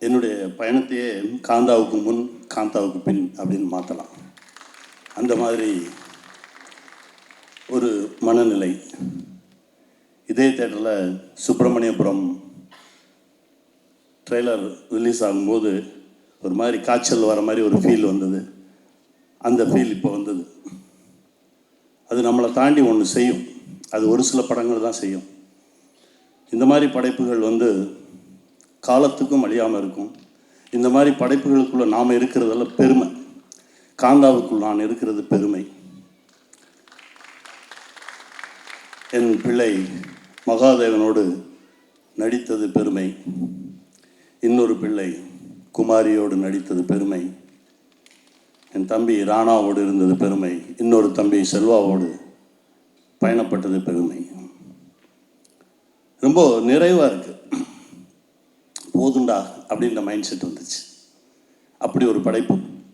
என்னுடைய பயணத்தையே காந்தாவுக்கு முன் காந்தாவுக்கு பின் அப்படின்னு மாற்றலாம் அந்த மாதிரி ஒரு மனநிலை. இதே தேட்டரில் சுப்பிரமணியபுரம் ட்ரெய்லர் ரிலீஸ் ஆகும்போது ஒரு மாதிரி காய்ச்சல் வர மாதிரி ஒரு ஃபீல் வந்தது. அந்த ஃபீல் இப்போ வந்தது. அது நம்மளை தாண்டி ஒன்று செய்யும். அது ஒரு சில படங்கள் தான் செய்யும். இந்த மாதிரி படைப்புகள் வந்து காலத்துக்கும் அழியாமல் இருக்கும். இந்த மாதிரி படைப்புகளுக்குள்ளே நாம் இருக்கிறதெல்லாம் பெருமை. காந்தாவுக்குள் நான் இருக்கிறது பெருமை. என் பிள்ளை மகாதேவனோடு நடித்தது பெருமை. இன்னொரு பிள்ளை குமாரியோடு நடித்தது பெருமை. என் தம்பி ராணாவோடு இருந்தது பெருமை. இன்னொரு தம்பி செல்வாவோடு பயணப்பட்டது பெருமை. ரொம்ப நிறைவாக இருக்குது உண்டா அப்படின்ற மைண்ட் செட் வந்துச்சு. அப்படி ஒரு படைப்பு